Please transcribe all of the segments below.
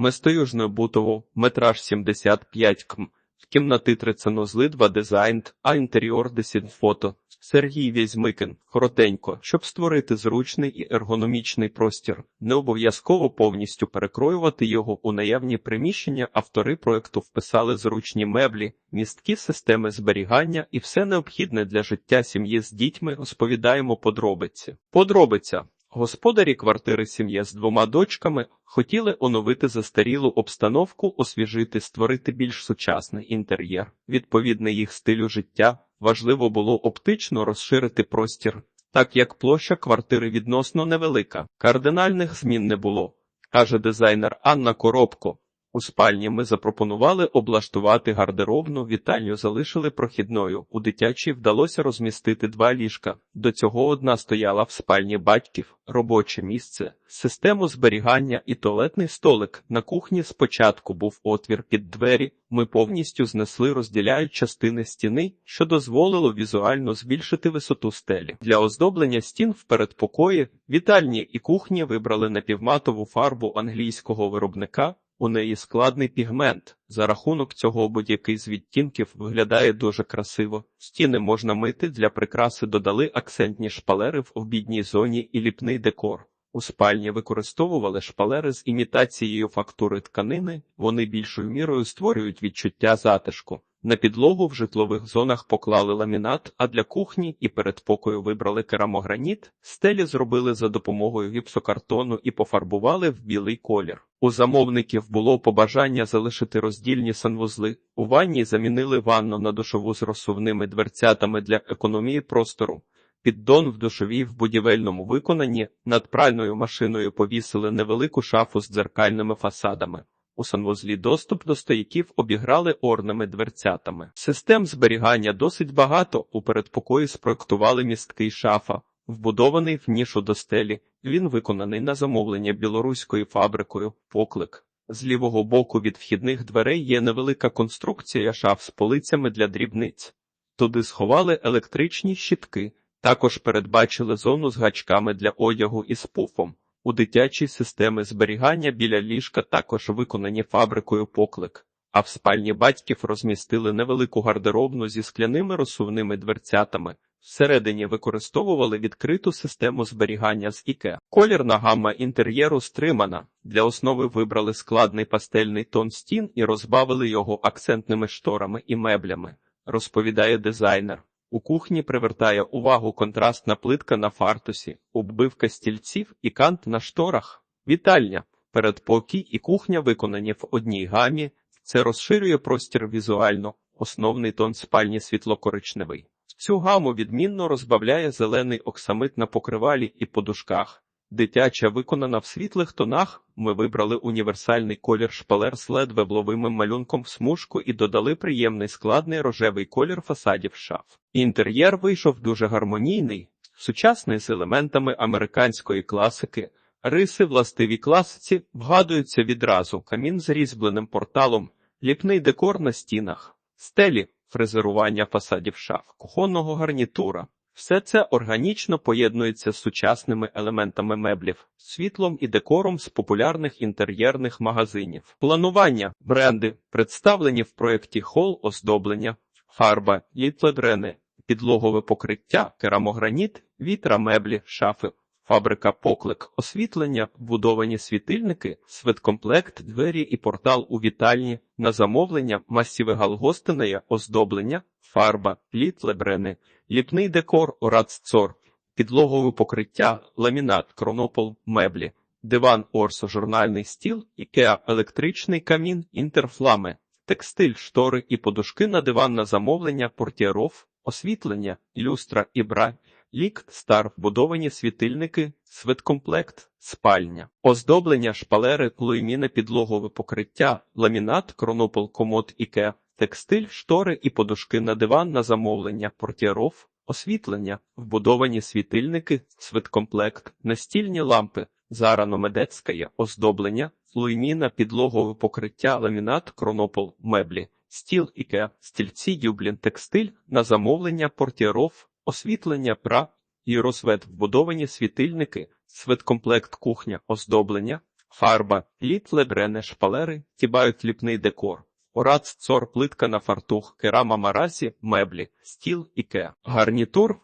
Местоюжне бутово, метраж 75 км. в Кімнати 3 санузли 2 дизайн, а інтер'єр 10 фото. Сергій Візьмикин. Коротенько, щоб створити зручний і ергономічний простір, не обов'язково повністю перекроювати його у наявні приміщення. Автори проекту вписали зручні меблі, місткі системи зберігання і все необхідне для життя сім'ї з дітьми. Розповідаємо подробиці. Подробиця. Господарі квартири сім'я з двома дочками хотіли оновити застарілу обстановку, освіжити, створити більш сучасний інтер'єр, відповідний їх стилю життя. Важливо було оптично розширити простір, так як площа квартири відносно невелика. Кардинальних змін не було, каже дизайнер Анна Коробко. У спальні ми запропонували облаштувати гардеробну, вітальню залишили прохідною. У дитячій вдалося розмістити два ліжка. До цього одна стояла в спальні батьків, робоче місце, систему зберігання і туалетний столик. На кухні спочатку був отвір під двері. Ми повністю знесли розділяють частини стіни, що дозволило візуально збільшити висоту стелі. Для оздоблення стін в передпокої, вітальні і кухні вибрали напівматову фарбу англійського виробника. У неї складний пігмент. За рахунок цього будь-який з відтінків виглядає дуже красиво. Стіни можна мити для прикраси додали акцентні шпалери в обідній зоні і ліпний декор. У спальні використовували шпалери з імітацією фактури тканини, вони більшою мірою створюють відчуття затишку. На підлогу в житлових зонах поклали ламінат, а для кухні і передпокою вибрали керамограніт, стелі зробили за допомогою гіпсокартону і пофарбували в білий колір. У замовників було побажання залишити роздільні санвузли. У ванні замінили ванну на душову з розсувними дверцятами для економії простору. Піддон в душовій в будівельному виконанні над пральною машиною повісили невелику шафу з дзеркальними фасадами. У санвузлі доступ до стояків обіграли орними дверцятами. Систем зберігання досить багато. У передпокої спроектували місткий шафа, вбудований в нішу до стелі. Він виконаний на замовлення білоруською фабрикою Поклик. З лівого боку від вхідних дверей є невелика конструкція шаф з полицями для дрібниць. Туди сховали електричні щітки, також передбачили зону з гачками для одягу і з пуфом. У дитячій системи зберігання біля ліжка також виконані фабрикою поклик, а в спальні батьків розмістили невелику гардеробну зі скляними розсувними дверцятами. Всередині використовували відкриту систему зберігання з іке. Колірна гамма інтер'єру стримана. Для основи вибрали складний пастельний тон стін і розбавили його акцентними шторами і меблями, розповідає дизайнер. У кухні привертає увагу контрастна плитка на фартусі, оббивка стільців і кант на шторах. Вітальня. Передпокій і кухня виконані в одній гамі. Це розширює простір візуально. Основний тон спальні світло-коричневий. Цю гаму відмінно розбавляє зелений оксамит на покривалі і подушках. Дитяча виконана в світлих тонах. Ми вибрали універсальний колір шпалер з ледвебловим малюнком в смужку і додали приємний складний рожевий колір фасадів шаф. Інтер'єр вийшов дуже гармонійний, сучасний з елементами американської класики. Риси властиві класиці вгадуються відразу камін з різьбленим порталом, ліпний декор на стінах, стелі, фрезерування фасадів шаф, кухонного гарнітура. Все це органічно поєднується з сучасними елементами меблів, світлом і декором з популярних інтер'єрних магазинів. Планування, бренди, представлені в проєкті хол оздоблення, фарба, літледрени, підлогове покриття, керамограніт, вітра меблі, шафи, фабрика поклик, освітлення, вбудовані світильники, свиткомплект, двері і портал у вітальні, на замовлення, масіве галгостинеє, оздоблення, фарба, літлебрени, ліпний декор, ораццор, підлогове покриття, ламінат, кронопол, меблі, диван, орсо, журнальний стіл, ікеа, електричний камін, інтерфлами, текстиль, штори і подушки на диван на замовлення, портєров, освітлення, люстра. І бра, лік, стар, вбудовані світильники, свиткомплект, спальня, оздоблення, шпалери, луйміне підлогове покриття, ламінат, кронопол, комод, іке, текстиль, штори і подушки на диван на замовлення, портєров, освітлення, вбудовані світильники, свиткомплект, настільні лампи, зарано-медецьке, оздоблення, луйміна, підлогове покриття, ламінат, кронопол, меблі, стіл, іке, стільці, дюблін, текстиль, на замовлення, портєров, освітлення, пра, і розвед, вбудовані світильники, свиткомплект кухня, оздоблення, Фарба, літ лебрене шпалери, тібають ліпний декор. Орац, цор, плитка на фартух, керама маразі, меблі, стіл, іке. Гарнітур,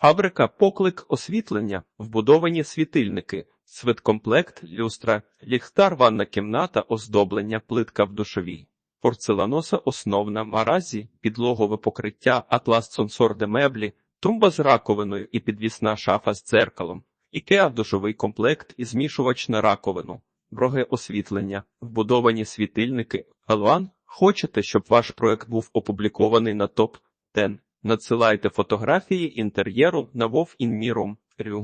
фабрика, поклик, освітлення, вбудовані світильники, свиткомплект, люстра, ліхтар, ванна кімната, оздоблення, плитка в душовій. Порцеланоса основна маразі, підлогове покриття, атлас сонсорде меблі, тумба з раковиною і підвісна шафа з дзеркалом, ікеа душовий комплект і змішувач на раковину, дороге освітлення, вбудовані світильники. Галван, хочете, щоб ваш проект був опублікований на топ 10? Надсилайте фотографії інтер'єру на Вов Інміром.